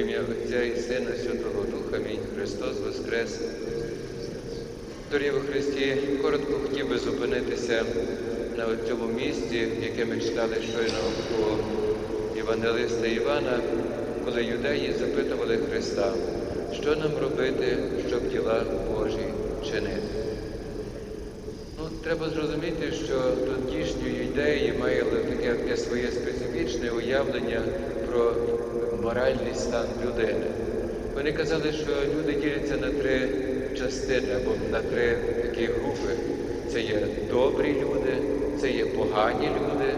ім'я Отця і Сина Святого Духа, Амінь. Христос Воскрес. Дорогі во Христі, коротко хотів би зупинитися на цьому місці, яке ми читали щойно у Євангелиста Івана, коли юдеї запитували Христа, що нам робити, щоб діла Божі чинити. Ну, треба зрозуміти, що тодішні юдеї мали таке, таке своє специфічне уявлення про моральний стан людини. Вони казали, що люди діляться на три частини або на три такі групи. Це є добрі люди, це є погані люди,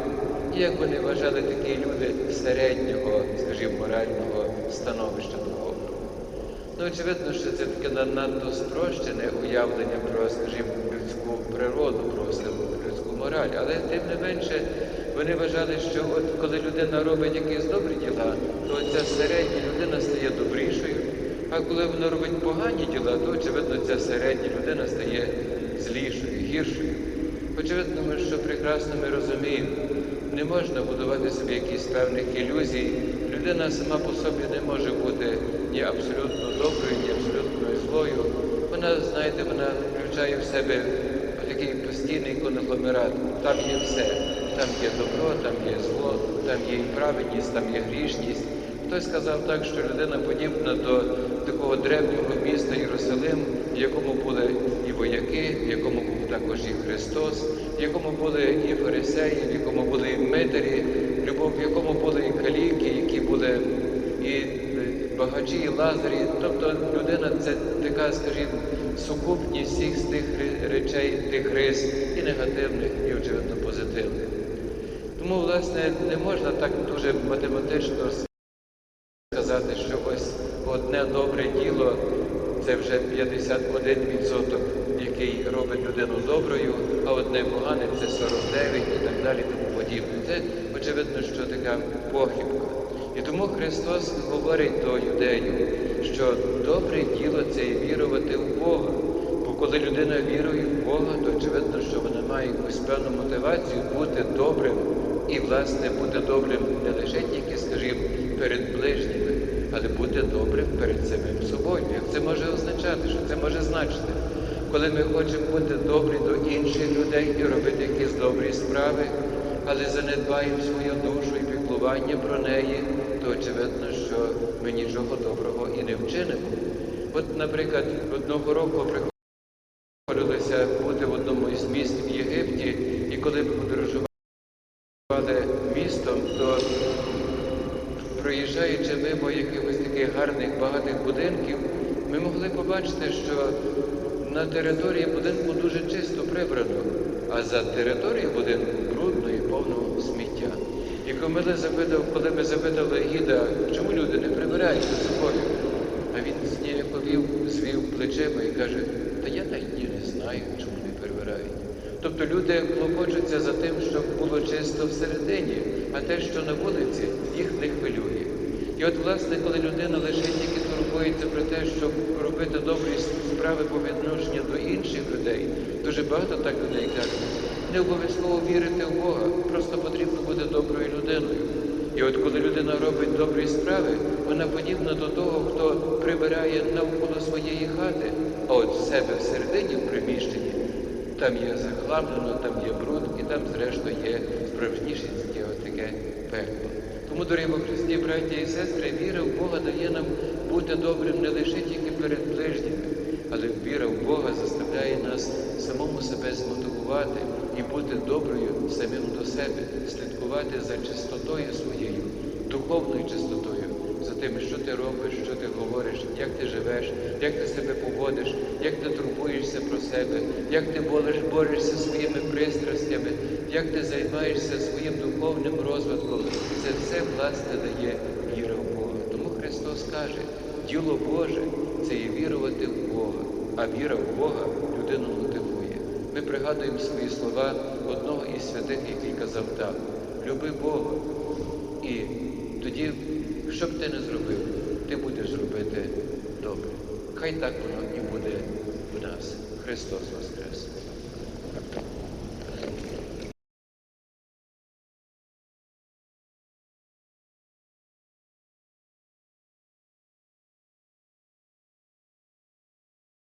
і як вони вважали такі люди середнього, скажімо, морального становища. Ну, очевидно, що це таке надто спрощене уявлення про, скажімо, людську природу, про людську мораль. Але тим не менше вони вважали, що от коли людина робить якісь добрі діла, то ця середня людина стає добрішою. А коли вона робить погані діла, то очевидно ця середня людина стає злішою, гіршою. Очевидно, ми що прекрасно ми розуміємо, не можна будувати собі якісь певних ілюзій. Людина сама по собі не може бути ні абсолютно доброю, ні абсолютно злою. Вона, знаєте, вона включає в себе такий постійний конгломерат. Там є все. Там є добро, там є зло, там є і праведність, там є грішність. Хтось сказав так, що людина подібна до такого древнього міста Єрусалим, в якому були і вояки, в якому був також і Христос, в якому були і фарисеї, в якому були і митарі, в якому були і які і багачі, і лазарі. Тобто людина це така, скажімо, сукупність всіх з тих речей, тих рис, і негативних, і очевидно позитивних. Тому, власне, не можна так дуже математично сказати, що ось одне добре діло це вже 51%, який робить людину доброю, а одне погане це 49 і так далі, тому подібне. Це очевидно, що така похибка. І тому Христос говорить до юдеїв, що добре діло це і вірувати в Бога. Бо коли людина вірує в Бога, то очевидно, що вона має якусь певну мотивацію бути добрим і, власне, бути добрим не лише тільки, скажімо, перед ближніми, але бути добрим перед самим собою. Як це може означати, що це може значити? Коли ми хочемо бути добрі до інших людей і робити якісь добрі справи, але занедбаємо свою душу і піклування про неї, то очевидно, що ми нічого доброго і не вчинимо. От, наприклад, одного року приходилося бути в одному із міст в Єгипті, і коли ми подорожували містом, то проїжджаючи мимо якихось таких гарних багатих будинків, ми могли побачити, що на території будинку дуже чисто прибрано, а за територією будинку брудно і повно сміття. І коли запитав, коли ми запитали гіда, чому люди не прибирають за собою, а він зніяковів, звів плечима і каже, та я навіть не знаю, чому не прибирають. Тобто люди клопочуться за тим, щоб було чисто всередині, а те, що на вулиці, їх не хвилює. І от, власне, коли людина лише тільки турбується про те, щоб робити добрі справи по відношенню до інших людей, дуже багато так людей кажуть, не обов'язково вірити в Бога, просто потрібно бути доброю людиною. І от коли людина робить добрі справи, вона подібна до того, хто прибирає навколо своєї хати, а от в себе всередині в приміщенні там є захламлено, там є бруд, і там, зрештою, є справжнішенське таке пекло. Тому, дорогі Христі, браті і сестри, віра в Бога дає нам бути добрим не лише тільки перед ближніми, але віра в Бога заставляє нас самому себе змотивувати і бути доброю самим до себе, слідкувати за чистотою своєю, духовною чистотою, за тим, що ти робиш, що ти говориш, як ти живеш, як ти себе поводиш, як ти турбуєшся про себе, як ти бореш, борешся своїми пристрастями, як ти займаєшся своїм духовним розвитком. Це все, власне, дає віра в Бога. Тому Христос каже, діло Боже це і вірувати в Бога, а віра в Бога людину мотивує. Ми пригадуємо свої слова одного із святих, який казав так, люби Бога. І тоді, що б ти не зробив, ти будеш робити добре. Хай так воно і буде в нас. Христос Воскрес!